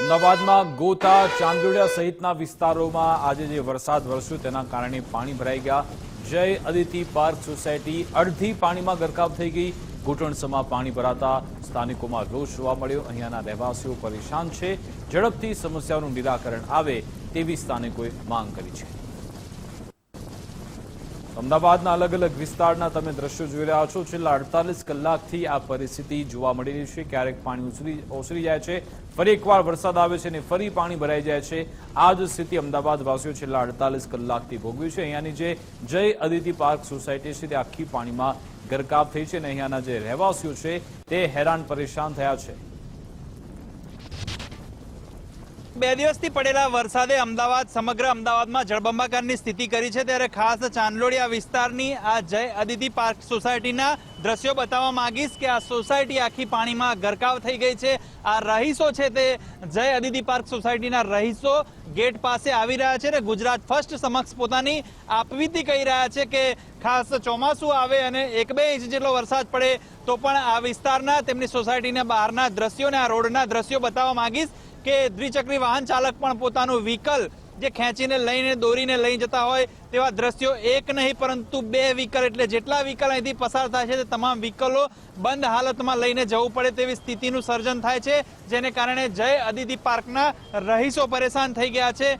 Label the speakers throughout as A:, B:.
A: અમદાવાદમાં ગોતા, ચાંદોડિયા સહિતના વિસ્તારોમાં આજે જે વરસાદ વરસ્યો તેના કારણે પાણી ભરાઈ ગયા. જય અદિતિ પાર્ક સોસાયટી અડધી પાણીમાં ગરકાવ થઈ ગઈ. ઘૂંટણસમાં પાણી ભરાતા સ્થાનિકોમાં રોષ જોવા મળ્યો. અહીંયાના રહેવાસીઓ પરેશાન છે. ઝડપથી સમસ્યાઓનું નિરાકરણ આવે તેવી સ્થાનિકોએ માંગ કરી છે. અમદાવાદના અલગ અલગ વિસ્તારના તમે દ્રશ્યો જોઈ રહ્યા છો. છેલ્લા અડતાલીસ કલાકથી આ પરિસ્થિતિ જોવા મળી રહી છે. ક્યારેક પાણી ઉછળી ઓસરી જાય છે. ફરી એકવાર વરસાદ આવે છે અને ફરી પાણી ભરાઈ જાય છે. આ જ સ્થિતિ અમદાવાદ વાસીઓ છેલ્લા અડતાલીસ કલાકથી ભોગવી છે. અહીંયાની જે જય અદિતિ પાર્ક સોસાયટી છે, તે આખી પાણીમાં ગરકાવ થઈ છે અને અહીંયાના જે રહેવાસીઓ છે, તે હેરાન પરેશાન થયા છે.
B: બે દિવસથી પડેલા વરસાદે અમદાવાદ, સમગ્ર અમદાવાદમાં જળબંબાકારની સ્થિતિ કરી છે. ત્યારે ખાસ ચાંદલોડિયા વિસ્તારની આ જય અદિતિ પાર્ક સોસાયટીના દ્રશ્યો બતાવવા માંગીશ કે આ સોસાયટી આખી પાણીમાં ગરકાવ થઈ ગઈ છે. આ રહીશો છે તે જય અદિતિ પાર્ક સોસાયટીના રહીશો ગેટ પાસે આવી રહ્યા છે અને ગુજરાત ફર્સ્ટ સમક્ષ પોતાની આપવીતી કહી રહ્યા છે કે ખાસ ચોમાસું આવે અને એક બે ઇંચ જેટલો વરસાદ પડે તો પણ આ વિસ્તારના તેમની સોસાયટીના બહારના દ્રશ્યો અને આ રોડના દ્રશ્યો બતાવવા માંગીશ. કે દ્વિચક્રી વાહન ચાલક પણ પોતાનું વ્હીકલ જે ખેંચીને લઈને, દોરીને લઈ જતા હોય તેવા દ્રશ્યો એક નહીં, પરંતુ બે વ્હીકલ. એટલે જેટલા વ્હીકલ અહીંથી પસાર થાય છે તે તમામ વ્હીકલો બંધ હાલતમાં લઈને જવું પડે તેવી સ્થિતિનું સર્જન થાય છે, જેને કારણે જય અદિતિ પાર્કના રહીશો પરેશાન થઈ ગયા છે.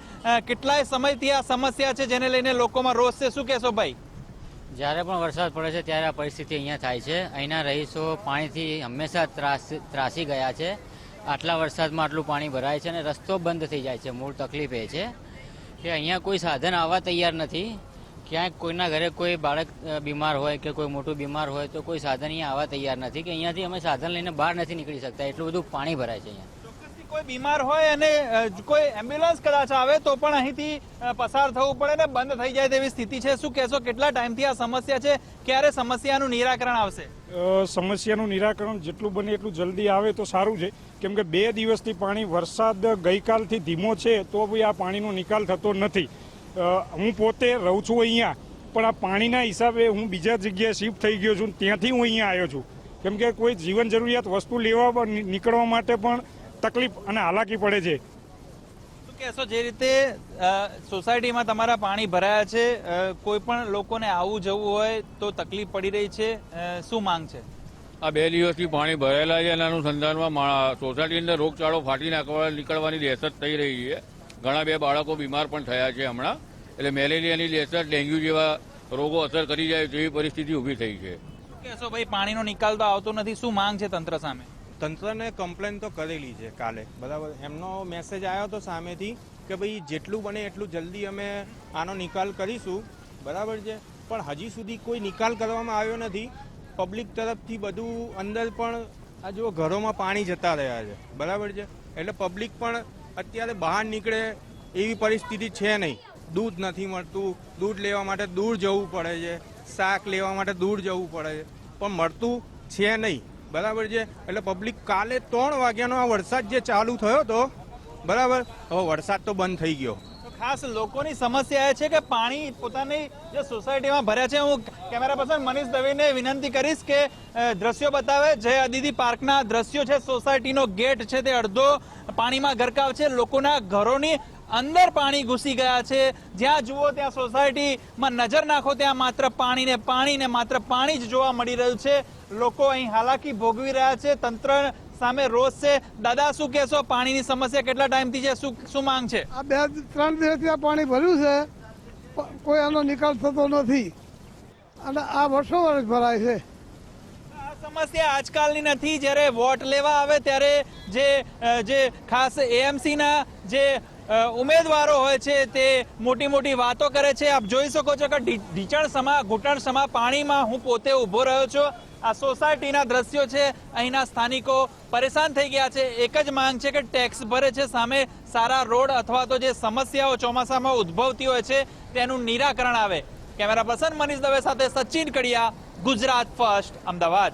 B: કેટલાય સમયથી આ સમસ્યા છે જેને લઈને લોકોમાં રોષ છે. શું કહેશો ભાઈ?
C: જ્યારે પણ વરસાદ પડે છે ત્યારે આ પરિસ્થિતિ અહીંયા થાય છે. અહીંના રહીશો પાણીથી હંમેશા ત્રાસ ગયા છે. આટલા વરસાદમાં આટલું પાણી ભરાય છે અને રસ્તો બંધ થઈ જાય છે. મૂળ તકલીફ એ છે કે અહીંયા કોઈ સાધન આવવા તૈયાર નથી. ક્યાંક કોઈના ઘરે કોઈ બાળક બીમાર હોય કે કોઈ મોટું બીમાર હોય તો કોઈ સાધન અહીંયા આવવા તૈયાર નથી કે અહીંયાથી અમે સાધન લઈને બહાર નથી નીકળી શકતા. એટલું બધું પાણી ભરાય છે અહીંયા.
B: કોઈ બીમાર હોય અને કોઈ એમ્બ્યુલન્સ કદાચ આવે તો પણ અહીંથી પસાર થવું પડે ને બંધ થઈ જાય તેવી સ્થિતિ છે. શું કહેશો, કેટલા ટાઈમથી આ સમસ્યા છે? ક્યારે સમસ્યાનું નિરાકરણ આવશે?
D: સમસ્યાનું નિરાકરણ જેટલું બને એટલું જલ્દી આવે તો સારું છે. કેમ કે બે દિવસથી પાણી વરસાદ ગઈકાલથી ધીમો છે, તો બી આ પાણીનો નિકાલ થતો નથી. હું પોતે રહું છું અહીંયા, પણ આ પાણીના હિસાબે હું બીજા જગ્યાએ શિફ્ટ થઈ ગયો છું, ત્યાંથી હું અહીંયા આવ્યો છું. કેમ કે કોઈ જીવન જરૂરિયાત વસ્તુ લેવા નીકળવા માટે પણ તકલીફ અને હાલાકી પડે છે.
B: કહેશો જે રીતે સોસાયટીમાં તમારા પાણી ભરાયા છે કોઈ પણ લોકોને આવવું જવું હોય તો તકલીફ પડી રહી છે શું માંગ છે?
E: આ બે દિવસથી પાણી ભરેલા છે અને અનુસંધાનમાં સોસાયટી અંદર રોગચાળો ફાટી નાખવા નીકળવાની દહેશત થઈ રહી છે. ઘણા બે બાળકો બીમાર પણ થયા છે હમણાં. એટલે મેલેરિયાની દહેશત ડેન્ગ્યુ જેવા રોગો અસર કરી જાય તેવી પરિસ્થિતિ ઊભી થઈ છે.
B: શું કહેશો ભાઈ પાણીનો નિકાલ તો આવતો નથી શું માંગ છે તંત્ર સામે?
F: તંત્રને કમ્પ્લેન તો કરેલી છે કાલે, બરાબર? એમનો મેસેજ આવ્યો હતો સામેથી કે ભાઈ જેટલું બને એટલું જલ્દી અમે આનો નિકાલ કરીશું, બરાબર છે? પણ હજી સુધી કોઈ નિકાલ કરવામાં આવ્યો નથી. પબ્લિક તરફથી બધું અંદર પણ આ જો ઘરોમાં પાણી જતા રહ્યા છે, બરાબર છે? એટલે પબ્લિક પણ અત્યારે બહાર નીકળે એવી પરિસ્થિતિ છે નહીં. દૂધ નથી મળતું, દૂધ લેવા માટે દૂર જવું પડે છે, શાક લેવા માટે દૂર જવું પડે છે. પણ મળતું છે નહીં. બરાબર છે? એટલે પબ્લિક કાલે ત્રણ વાગ્યાનો આ વરસાદ જે ચાલુ થયો હતો બરાબર? હવે વરસાદ તો બંધ થઈ ગયો.
B: ખાસ લોકોની સમસ્યા એ છે કે પાણી પોતાની જે સોસાયટીમાં ભર્યા છે. હું કેમેરા પર્સન મનીષ દવેને વિનંતી કરીશ કે દ્રશ્યો બતાવે. જે અદિતિ પાર્કના દ્રશ્યો છે. સોસાયટીનો ગેટ છે તે અડધો પાણીમાં ગરકાવ છે. લોકોના ઘરોની અંદર પાણી ઘૂસી ગયા છે. જ્યાં જુઓ ત્યાં સોસાયટીમાં નજર નાખો ત્યાં માત્ર પાણી ને પાણી ને માત્ર પાણી જ જોવા મળી રહ્યું છે. લોકો અહીં હાલાકી ભોગવી રહ્યા છે. તંત્ર સામે રોષ છે. દાદા શું કહેશો? પાણીની સમસ્યા કેટલા ટાઈમથી છે? શું શું માંગ છે?
G: આ બે ત્રણ દિવસથી આ પાણી ભર્યું છે. કોઈ આનો નિકાલ થતો નથી. અને આ વર્ષો વર્ષ ભરાય છે.
B: આ સમસ્યા આજકાલની નથી. જ્યારે વોટ લેવા આવે ત્યારે જે જે ખાસ એએમસી ના જે ઉમેદવારો હોય છે તે મોટી મોટી વાતો કરે છે. આપ જોઈ શકો છો કે ઢીચણ સમા, ઘૂંટણ સમા પાણીમાં હું પોતે ઊભો રહ્યો છું. આ સોસાયટીના દ્રશ્યો છે. અહીંના સ્થાનિકો પરેશાન થઈ ગયા છે. એક જ માંગ છે કે ટેક્સ ભરે છે. સામે સારા રોડ અથવા તો જે સમસ્યાઓ ચોમાસામાં ઉદ્ભવતી હોય છે, તેનું નિરાકરણ આવે. કેમેરા પર્સન મનીષ દવે સાથે સચિન કડિયા, ગુજરાત ફર્સ્ટ, અમદાવાદ.